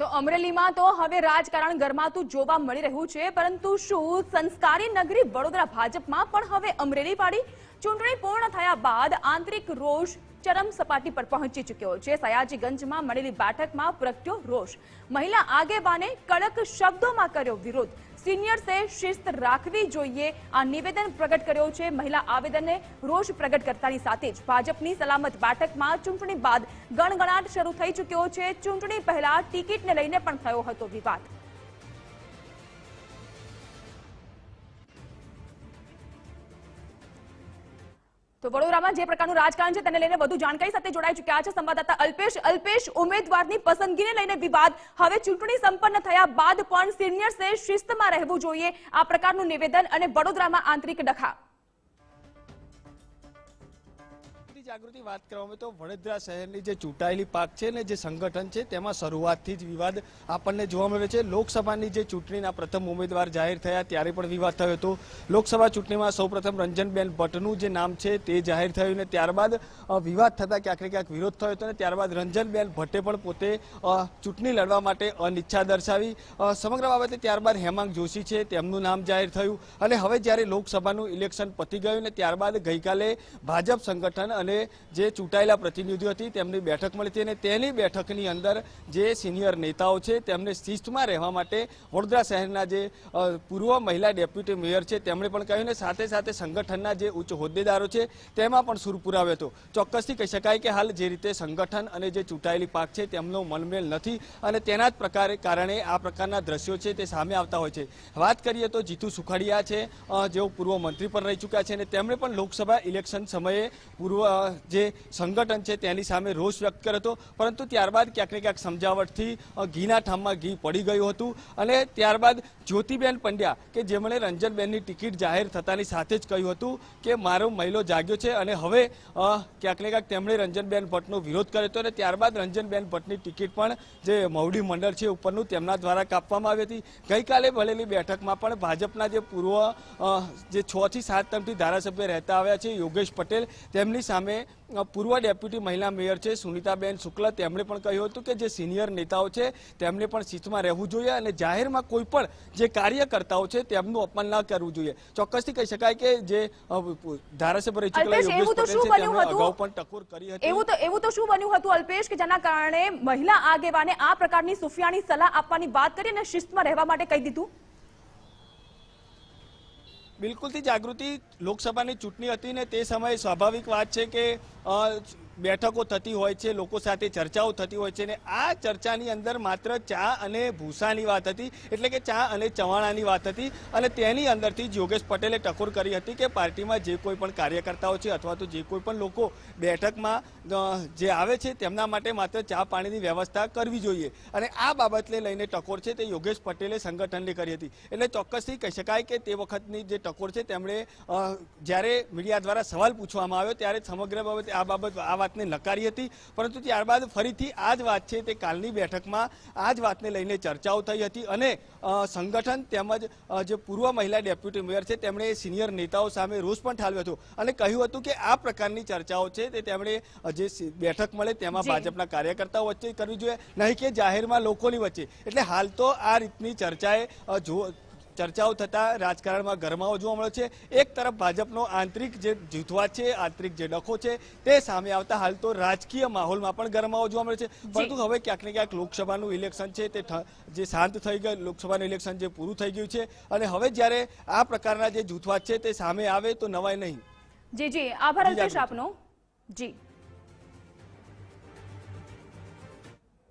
તો અમરેલીમાં તો હવે રાજકારણ ગરમાતું જોવા મળી રહ્યું છે, પરંતુ શું સંસ્કારી નગરી વડોદરા ભાજપમાં પણ હવે અમરેલી પાડી ચૂંટણી પૂર્ણ થયા બાદ આંતરિક રોષ ચરમ સપાટી પર પહોંચી ચૂક્યો છે. સયાજીગંજમાં મળેલી બેઠકમાં પ્રગટ્યો રોષ. મહિલા આગેવાને કડક શબ્દોમાં કર્યો વિરોધ. સિનિયર્સે શિસ્ત રાખવી જોઈએ. આ નિવેદન પ્રગટ કર્યો છે. મહિલા આવેદને રોષ પ્રગટ કરતાની સાથે જ ભાજપની સલામત બેઠકમાં ચૂંટણી બાદ ગણગણાટ શરૂ થઈ ચૂક્યો છે. ચૂંટણી પહેલા ટિકિટને લઈને પણ થયો હતો વિવાદ. તો વડોદરામાં જે પ્રકારનું રાજકારણ છે તેને લઈને વધુ જાણકારી સાથે જોડાઈ ચૂક્યા છે સંવાદદાતા અલ્પેશ. અલ્પેશ, ઉમેદવારની પસંદગીને લઈને વિવાદ. હવે ચૂંટણી સંપન્ન થયા બાદ પણ સિનિયર્સે શિસ્તમાં રહેવું જોઈએ. આ પ્રકારનું નિવેદન અને વડોદરામાં આંતરિક ડખા. જાગૃતિ વાત કરવામાં તો વડોદરા શહેરની જે ચૂંટાયેલી પાક છે ને જે સંગઠન છે, તેમાં શરૂઆતથી જ વિવાદ આપણને જોવા મળે છે. લોકસભાની જે ચૂંટણીના પ્રથમ ઉમેદવાર જાહેર થયા ત્યારે પણ વિવાદ થયો હતો. લોકસભા ચૂંટણીમાં સૌપ્રથમ રંજનબેન ભટ્ટનું જે નામ છે, તે જાહેર થયું ને ત્યારબાદ વિવાદ થતાં ક્યાંક ને ક્યાંક વિરોધ થયો હતો અને ત્યારબાદ રંજનબેન ભટ્ટે પણ પોતે ચૂંટણી લડવા માટે અનિચ્છા દર્શાવી સમગ્ર બાબતે ત્યારબાદ હેમાંગ જોશી છે, તેમનું નામ જાહેર થયું. અને હવે જ્યારે લોકસભાનું ઇલેક્શન પતી ગયું ને ત્યારબાદ ગઈકાલે ભાજપ સંગઠન અને જે ચૂંટાયેલા પ્રતિનિધિઓ હતી, તેમની બેઠક મળી હતી અને તેની બેઠકની અંદર જે સિનિયર નેતાઓ છે, તેમને શિસ્તમાં રહેવા માટે વડોદરા શહેરના જે પૂર્વ મહિલા ડેપ્યુટી મેયર છે, તેમણે પણ કહ્યું ને સાથે સાથે સંગઠનના જે ઉચ્ચ હોદ્દેદારો છે, તેમાં પણ સુર પુરાવ્યો હતો. ચોક્કસથી કહી શકાય કે હાલ જે રીતે સંગઠન અને જે ચૂંટાયેલી પાક છે, તેમનો મનમેલ નથી અને તેના જ પ્રકારે કારણે આ પ્રકારના દ્રશ્યો છે, તે સામે આવતા હોય છે. વાત કરીએ તો જીતુ સુખાડિયા છે જેઓ પૂર્વ મંત્રી પણ રહી ચૂક્યા છે અને તેમણે પણ લોકસભા ઇલેક્શન સમયે પૂર્વ જે સંગઠન છે તેની સામે રોષ વ્યક્ત કર્યો હતો. પરંતુ ત્યારબાદ ક્યાંક ક્યાંક સમજાવટથી ઘીના ઠામમાં ઘી પડી ગયું હતું. અને ત્યારબાદ જ્યોતિબેન પંડ્યા, કે જેમણે રંજનબેનની ટિકિટ જાહેર થતાની સાથે જ કહ્યું હતું કે, મારો મહિલો જાગ્યો છે અને હવે ક્યાંક ને ક્યાંક તેમણે રંજનબેન ભટ્ટનો વિરોધ કર્યો હતો. અને ત્યારબાદ રંજનબેન ભટ્ટની ટિકિટ પણ જે મવડી મંડળ છે ઉપરનું તેમના દ્વારા કાપવામાં આવી હતી. ગઈકાલે ભલેલી બેઠકમાં પણ ભાજપના જે પૂર્વ જે છ થી સાત ટર્મથી ધારાસભ્ય રહેતા આવ્યા છે, યોગેશ પટેલ, તેમની સામે પૂર્વ ડેપ્યુટી મહિલા મેયર છે સુનિતાબેન શુક્લ. તેમણે પણ કહ્યું હતું કે જે સિનિયર નેતાઓ છે તેમને પણ શિસ્તમાં રહેવું જોઈએ અને જાહેરમાં કોઈ પણ જે કાર્યકર્તાઓ છે તેમનું અપમાન ન કરવું જોઈએ. ચોક્કસથી કહી શકાય કે જે ધારાસભ્ય રહી ચૂકેલા યોગેશ પટેલ છે તેમણે અગાઉ પણ ટકોર કરી હતી. એવું તો એવું તો શું બન્યું હતું અલ્પેશ કે જેના કારણે મહિલા આગેવાને આ પ્રકારની સુફિયાની સલાહ આપવાની વાત કરી અને શિસ્તમાં રહેવા માટે કહી દીધું? બિલકુલથી જાગૃતિ લોકસભાની ચૂંટણી હતી ને તે સમયે સ્વાભાવિક વાત છે કે બેઠકો થતી હોય છે, લોકો સાથે ચર્ચાઓ થતી હોય છે ને આ ચર્ચાની અંદર માત્ર ચા અને ભૂસાની વાત હતી, એટલે કે ચા અને ચવાણાની વાત હતી અને તેની અંદરથી જ યોગેશ પટેલે ટકોર કરી હતી કે પાર્ટીમાં જે કોઈ પણ કાર્યકર્તાઓ છે અથવા તો જે કોઈ પણ લોકો બેઠકમાં જે આવે છે તેમના માટે માત્ર ચા પાણીની વ્યવસ્થા કરવી જોઈએ. અને આ બાબતને લઈને ટકોર છે તે યોગેશ પટેલે સંગઠનને કરી હતી. એટલે ચોક્કસથી કહી શકાય કે તે વખતની જે ટકોર છે તેમણે જ્યારે મીડિયા દ્વારા સવાલ પૂછવામાં આવ્યો, ત્યારે સમગ્ર બાબતે આ બાબત, આ વાતને નકારી હતી. પરંતુ ત્યારબાદ ફરીથી આ જ વાત છે તે કાલની બેઠકમાં આ જ વાતને લઈને ચર્ચાઓ થઈ હતી અને સંગઠન તેમજ જે પૂર્વ મહિલા ડેપ્યુટી મેયર છે તેમણે સિનિયર નેતાઓ સામે રોષ પણ ઠાલવ્યો હતો. અને કહ્યું હતું કે આ પ્રકારની ચર્ચાઓ છે તે તેમણે જે બેઠક મળે તેમાં ભાજપના કાર્યકર્તાઓ વચ્ચે કરવી જોઈએ. નહીં કે જાહેરમાં લોકોની વચ્ચે. એટલે હાલ તો આ રીતની ચર્ચાએ જો ચર્ચાઓ થતા રાજકારણમાં ગરમાવો જોવા મળ્યો છે. એક તરફ ભાજપનો આંતરિક જે જૂથવાદ છે આંતરિક જે ડખો છે તે સામે આવતા હાલ તો રાજકીય માહોલમાં પણ ગરમાવો જોવા મળે છે. પરંતુ હવે ક્યાંક ને ક્યાંક લોકસભાનું ઇલેક્શન છે તે જે શાંત થઈ ગયું લોકસભાનું ઇલેક્શન જે પૂરું થઈ ગયું છે. અને હવે જ્યારે આ પ્રકારના જે જૂથવાદ છે તે સામે આવે તો નવાય નહીં. જી જી. આભાર. આપનો. જી.